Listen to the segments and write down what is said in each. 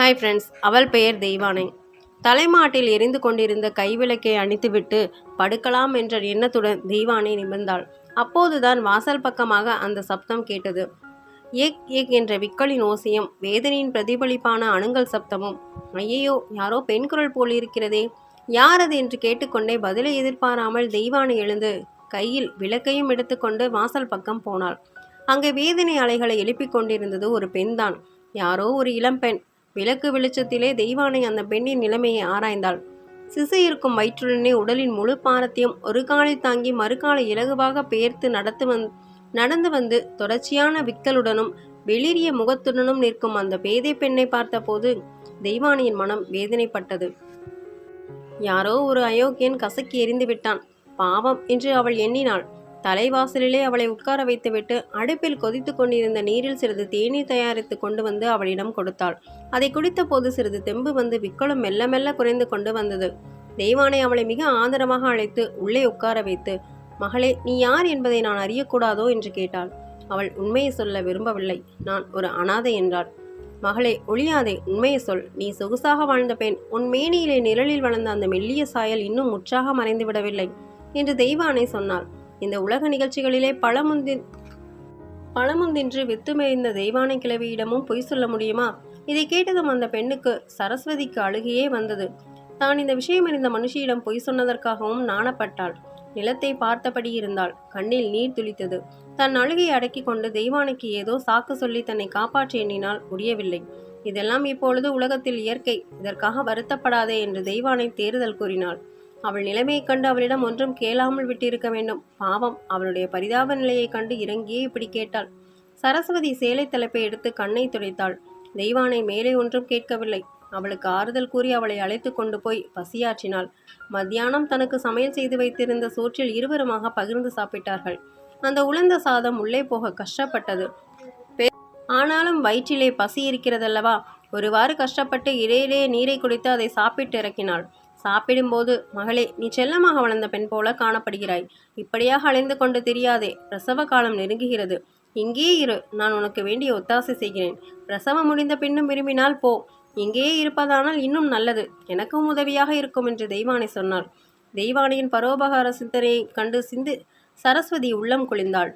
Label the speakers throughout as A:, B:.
A: Hi friends அவள் பெயர் தெய்வானை. தலைமாட்டில் எரிந்து கொண்டிருந்த கைவிளக்கை அணித்துவிட்டு படுக்கலாம் என்ற எண்ணத்துடன் தெய்வானை நிமிர்ந்தாள். அப்போதுதான் வாசல் பக்கமாக அந்த சப்தம் கேட்டது. ஏக் ஏக் என்ற விக்கலின் ஓசையும் வேதனையின் பிரதிபலிப்பான அணுங்கல் சப்தமும் ஐயையோ யாரோ பெண் குரல் போல் இருக்கிறதே யார் அது என்று கேட்டுக்கொண்டே பதிலை எதிர்பாராமல் தெய்வானை எழுந்து கையில் விளக்கையும் எடுத்துக்கொண்டு வாசல் பக்கம் போனாள். அங்கே வேதனை அலைகளை எழுப்பிக் கொண்டிருந்தது ஒரு பெண்தான். யாரோ ஒரு இளம்பெண் விளக்கு வெளிச்சத்திலே தெய்வானை அந்த பெண்ணின் நிலைமையை ஆராய்ந்தாள். சிசு இருக்கும் வயிற்றுடனே உடலின் முழு பாரத்தையும் ஒரு காலில் தாங்கி மறுகாலை இலகுவாக பெயர்த்து நடத்து வந் நடந்து வந்து தொடர்ச்சியான விக்கலுடனும் வெளிரிய முகத்துடனும் நிற்கும் அந்த பேதை பெண்ணை பார்த்தபோது தெய்வானியின் மனம் வேதனைப்பட்டது. யாரோ ஒரு அயோக்கியன் கசக்கி எரிந்து விட்டான். பாவம் என்று அவள் எண்ணினாள். தலைவாசலிலே அவளை உட்கார வைத்துவிட்டு அடுப்பில் கொதித்து கொண்டிருந்த நீரில் சிறிது தேநீர் தயாரித்து கொண்டு வந்து அவளிடம் கொடுத்தாள். அதை குடித்தபோது சிறிது தெம்பு வந்து விக்கலும் மெல்ல மெல்ல குறைந்து கொண்டு வந்தது. தெய்வானை அவளை மிக ஆதரமாக அழைத்து உள்ளே உட்கார வைத்து மகளே நீ யார் என்பதை நான் அறியக்கூடாதோ? என்று கேட்டாள். அவள் உண்மையை சொல்ல விரும்பவில்லை. நான் ஒரு அனாதை என்றாள். மகளே ஒளியாதே உண்மையை சொல். நீ சொகுசாக வாழ்ந்த பெண் உன் மேனியிலே நிழலில் வளர்ந்த அந்த மெல்லிய சாயல் இன்னும் முற்றாக மறைந்து விடவில்லை என்று தெய்வானை சொன்னாள். இந்த உலக நிகழ்ச்சிகளிலே பழமுந்தி பழமுந்தின்று வித்து மேய்ந்த தெய்வானை கிழவியிடமும் பொய் சொல்ல முடியுமா? இதை கேட்டதும் அந்த பெண்ணுக்கு சரஸ்வதிக்கு அழுகையே வந்தது. தான் இந்த விஷயம் அறிந்த மனுஷியிடம் பொய் சொன்னதற்காகவும் நாணப்பட்டாள். நிலத்தை பார்த்தபடி இருந்தாள். கண்ணில் நீர் துளித்தது. தன் அழுகையை அடக்கிக் கொண்டு தெய்வானைக்கு ஏதோ சாக்கு சொல்லி தன்னை காப்பாற்ற எண்ணினால் முடியவில்லை. இதெல்லாம் இப்பொழுது உலகத்தில் இயற்கை. இதற்காக வருத்தப்படாதே என்று தெய்வானை தேறுதல் கூறினாள். அவள் நிலைமையைக் கண்டு அவளிடம் ஒன்றும் கேளாமல் விட்டிருக்க வேண்டும். பாவம் அவளுடைய பரிதாப நிலையைக் கண்டு இறங்கியே இப்படி கேட்டாள். சரஸ்வதி சேலை தலைப்பை எடுத்து கண்ணை துடைத்தாள். தெய்வானை மேலே ஒன்றும் கேட்கவில்லை. அவளுக்கு ஆறுதல் கூறி அவளை அழைத்து கொண்டு போய் பசியாற்றினாள். மத்தியானம் தனக்கு சமையல் செய்து வைத்திருந்த சோற்றில் இருவருமாக பகிர்ந்து சாப்பிட்டார்கள். அந்த உளுந்த சாதம் உள்ளே போக கஷ்டப்பட்டது. பெ- ஆனாலும் வயிற்றிலே பசி இருக்கிறதல்லவா? ஒருவாறு கஷ்டப்பட்டு இடையிலே நீரை குடித்து அதை சாப்பிட்டு இறக்கினாள். சாப்பிடும்போது மகளே நீ செல்லமாக வளர்ந்த பெண் போல காணப்படுகிறாய். இப்படியாக அலைந்து கொண்டு தெரியாதே பிரசவ காலம் நெருங்குகிறது. இங்கேயே இரு நான் உனக்கு வேண்டிய ஒத்தாசை செய்கிறேன். பிரசவம் முடிந்த பின்னும் விரும்பினால் போ. இங்கேயே இருப்பதானால் இன்னும் நல்லது. எனக்கும் உதவியாக இருக்கும் என்று தெய்வானை சொன்னாள். தெய்வானியின் பரோபகார சிந்தனையை கண்டு சிந்து சரஸ்வதி உள்ளம் குளிந்தாள்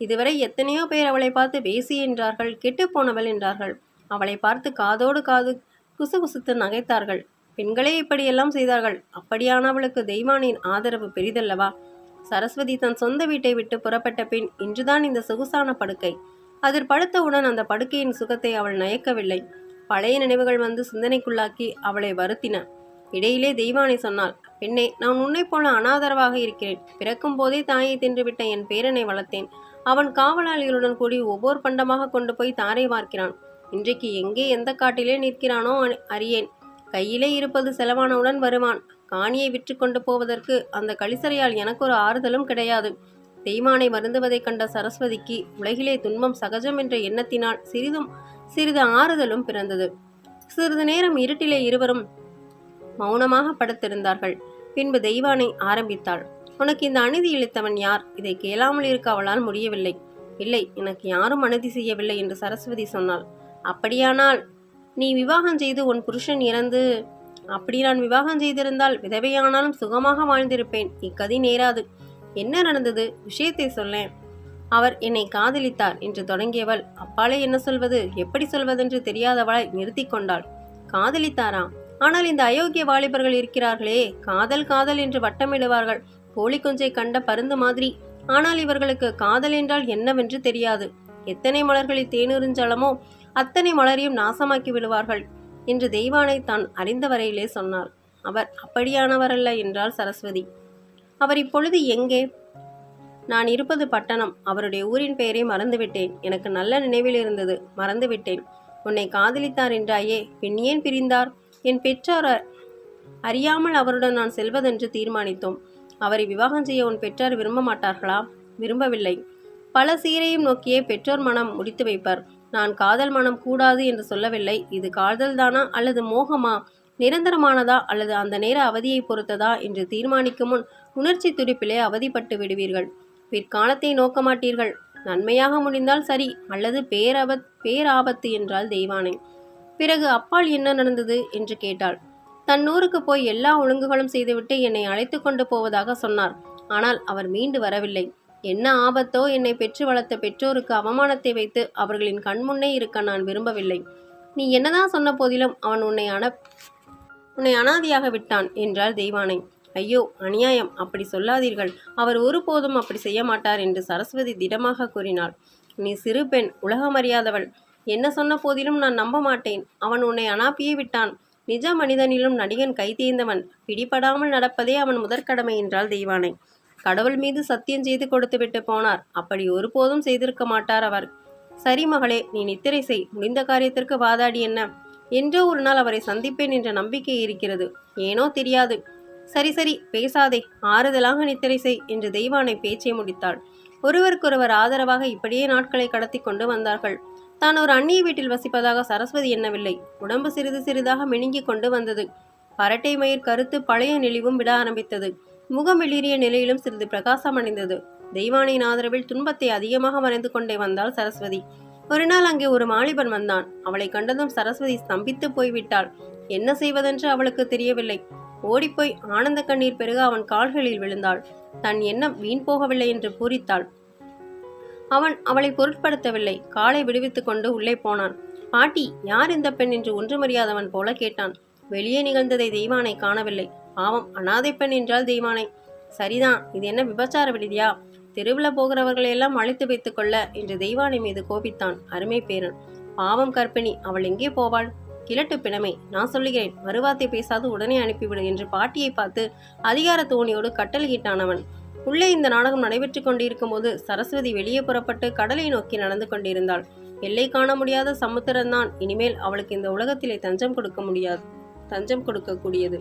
A: இதுவரை எத்தனையோ பேர் அவளை பார்த்து பேசி என்றார்கள் கெட்டுப்போனவள் என்றார்கள். அவளை பார்த்து காதோடு காது குசுகுசுத்து நகைத்தார்கள். பெண்களே இப்படியெல்லாம் செய்தார்கள். அப்படியானவளுக்கு தெய்வானின் ஆதரவு பெரிதல்லவா? சரஸ்வதி தன் சொந்த வீட்டை விட்டு புறப்பட்ட பின் இன்றுதான் இந்த சொகுசான படுக்கை. அதில் படுத்தவுடன் அந்த படுக்கையின் சுகத்தை அவள் நயக்கவில்லை. பழைய நினைவுகள் வந்து சிந்தனைக்குள்ளாக்கி அவளை வருத்தின. இடையிலே தெய்வானை சொன்னாள் பெண்ணே நான் உன்னைப் போல அனாதரவாக இருக்கிறேன். பிறக்கும் போதே தாயை தின்றுவிட்ட என் பேரனை வளர்த்தேன். அவன் காவலாளிகளுடன் கூடி ஒவ்வொரு பண்டமாக கொண்டு போய் தாரை பார்க்கிறான் இன்றைக்கு எங்கே எந்த காட்டிலே நிற்கிறானோ அ- அறியேன். கையிலே இருப்பது செலவானவுடன் வருவான். காணியை விற்று கொண்டு போவதற்கு அந்த கழிசறையால் எனக்கு ஒரு ஆறுதலும் கிடையாது. தெய்வானை வருந்துவதைக் கண்ட சரஸ்வதிக்கு உலகிலே துன்பம் சகஜம் என்ற எண்ணத்தினால் சிறிதும் சிறிது ஆறுதலும் பிறந்தது. சிறிது நேரம் இருட்டிலே இருவரும் மௌனமாக படுத்திருந்தார்கள். பின்பு தெய்வானை ஆரம்பித்தாள். உனக்கு இந்த அநீதி இழைத்தவன் யார்? இதை கேளாமல் இருக்க அவளால் முடியவில்லை. இல்லை எனக்கு யாரும் அநீதி செய்யவில்லை என்று சரஸ்வதி சொன்னாள். அப்படியானால் நீ விவாகம் செய்து உன் புருஷன் இறந்து அப்படி நான் விவாகம் செய்திருந்தால் விதவையானாலும் சுகமாக வாழ்ந்திருப்பேன். இக்கதி நேராது. என்ன நடந்தது? விஷயத்தை சொல்லேன். அவர் என்னை காதலித்தார் என்று தொடங்கியவள் அப்பாலே என்ன சொல்வது? எப்படி சொல்வதென்று தெரியாதவளை நிறுத்தி கொண்டாள். காதலித்தாரா? ஆனால் இந்த அயோக்கிய வாலிபர்கள் இருக்கிறார்களே. காதல் காதல் என்று வட்டமிடுவார்கள் கோழி குஞ்சை கண்ட பருந்து மாதிரி. ஆனால் இவர்களுக்கு காதல் என்றால் என்னவென்று தெரியாது. எத்தனை மலர்களில் தேனுறிஞ்சலமோ அத்தனை மலரையும் நாசமாக்கி விடுவார்கள் என்று தெய்வானை தான் அறிந்த வரையிலே அவர் அப்படியானவரல்ல என்றாள் சரஸ்வதி. அவர் இப்பொழுது எங்கே? நான் இருப்பது பட்டணம். அவருடைய ஊரின் பெயரை மறந்துவிட்டேன். எனக்கு நல்ல நினைவில் இருந்தது. மறந்துவிட்டேன். உன்னை காதலித்தார் என்றாயே. பின் ஏன் பிரிந்தார்? என் பெற்றோர் அறியாமல் அவருடன் நான் செல்வதென்று தீர்மானித்தோம். அவரை விவாகம் செய்ய உன் பெற்றார் விரும்ப மாட்டார்களா விரும்பவில்லை. பல சீரையும் நோக்கியே பெற்றோர் மனம் முடித்து வைப்பர். நான் காதல் மனம் கூடாது என்று சொல்லவில்லை. இது காதல்தானா அல்லது மோகமா? நிரந்தரமானதா அல்லது அந்த நேர அவதியை பொறுத்ததா என்று தீர்மானிக்கும் முன் உணர்ச்சி துடிப்பிலே அவதிப்பட்டு விடுவீர்கள். பிற்காலத்தை நோக்க மாட்டீர்கள் நன்மையாக முடிந்தால் சரி அல்லது பேரபத் பேராபத்து என்றால் தெய்வானை. பிறகு அப்பால் என்ன நடந்தது என்று கேட்டாள். தன் ஊருக்கு போய் எல்லா ஒழுங்குகளும் செய்துவிட்டு என்னை அழைத்து கொண்டு போவதாக சொன்னார். ஆனால் அவர் மீண்டு வரவில்லை. என்ன ஆபத்தோ என்னை பெற்று வளர்த்த பெற்றோருக்கு அவமானத்தை வைத்து அவர்களின் கண்முன்னே இருக்க நான் விரும்பவில்லை. நீ என்னதான் சொன்ன போதிலும் அவன் உன்னை அன உன்னை அனாதியாக விட்டான் என்றாள் தெய்வானை. ஐயோ அநியாயம். அப்படி சொல்லாதீர்கள். அவர் ஒருபோதும் அப்படி செய்ய மாட்டார் என்று சரஸ்வதி திடமாக கூறினாள். நீ சிறு பெண் உலகமறியாதவள் என்ன சொன்ன போதிலும் நான் நம்ப மாட்டேன். அவன் உன்னை அனாப்பியே விட்டான். நிஜ மனிதனிலும் நடிகன் கைதேர்ந்தவன் பிடிபடாமல் நடப்பதே அவன் முதற்கடமை என்றாள் தெய்வானை. கடவுள் மீது சத்தியம் செய்து கொடுத்துவிட்டு போனார். அப்படி ஒருபோதும் செய்திருக்க மாட்டார் அவர். சரி மகளே நீ நித்திரை செய். முடிந்த காரியத்திற்கு வாதாடி என்ன? என்றோ ஒரு நாள் அவரை சந்திப்பேன் என்ற நம்பிக்கை இருக்கிறது. ஏனோ தெரியாது. சரி சரி பேசாதே. ஆறுதலாக நித்திரை செய் என்று தெய்வானை பேச்சை முடித்தாள். ஒருவருக்கொருவர் ஆதரவாக இப்படியே நாட்களை கடத்தி கொண்டு வந்தார்கள். தான் ஒரு அந்நிய வீட்டில் வசிப்பதாக சரஸ்வதி எண்ணவில்லை. உடம்பு சிறிது சிறிதாக மினுங்கிக் கொண்டு வந்தது. பரட்டை மயிர் கருத்து பழைய நெளிவும் விட ஆரம்பித்தது. முகமெளிரிய நிலையிலும் சிறிது பிரகாசம் அடைந்தது தெய்வானின் ஆதரவில் துன்பத்தை அதிகமாக மறைந்து கொண்டே வந்தாள் சரஸ்வதி. ஒரு நாள் அங்கே ஒரு மாலிபன் வந்தான். அவளை கண்டதும் சரஸ்வதி ஸ்தம்பித்து போய்விட்டாள். என்ன செய்வதென்று அவளுக்கு தெரியவில்லை. ஓடிப்போய் ஆனந்த கண்ணீர் பெருக அவன் கால்களில் விழுந்தாள். தன் எண்ணம் வீண் போகவில்லை என்று பூரித்தாள். அவன் அவளை பொருட்படுத்தவில்லை. காலை விடுவித்துக் கொண்டு உள்ளே போனான். பாட்டி யார் இந்த பெண் என்று ஒன்றுமறியாதவன் போல கேட்டான். வெளியே நிகழ்ந்ததை தெய்வானை காணவில்லை. பாவம் அனாதை பெண் என்றால் தெய்வானை சரிதான் இது என்ன விபச்சார விடுதியா? தெருவில் போகிறவர்களையெல்லாம் அழைத்து வைத்துக் கொள்ள என்று தெய்வானை மீது கோபித்தான் அருமை பேரன். பாவம் கற்பிணி அவள் எங்கே போவாள்? கிழட்டு பிணமை நான் சொல்லுகிறேன் வருவாத்தை பேசாது உடனே அனுப்பிவிடு என்று பாட்டியை பார்த்து அதிகார தோணியோடு கட்டளையிட்டான் அவன். உள்ளே இந்த நாடகம் நடைபெற்று கொண்டிருக்கும் போது சரஸ்வதி வெளியே புறப்பட்டு கடலை நோக்கி நடந்து கொண்டிருந்தாள். எல்லை காண முடியாத சமுத்திரம்தான் இனிமேல் அவளுக்கு இந்த உலகத்திலே தஞ்சம் கொடுக்க முடியாது தஞ்சம் கொடுக்கக்கூடியது.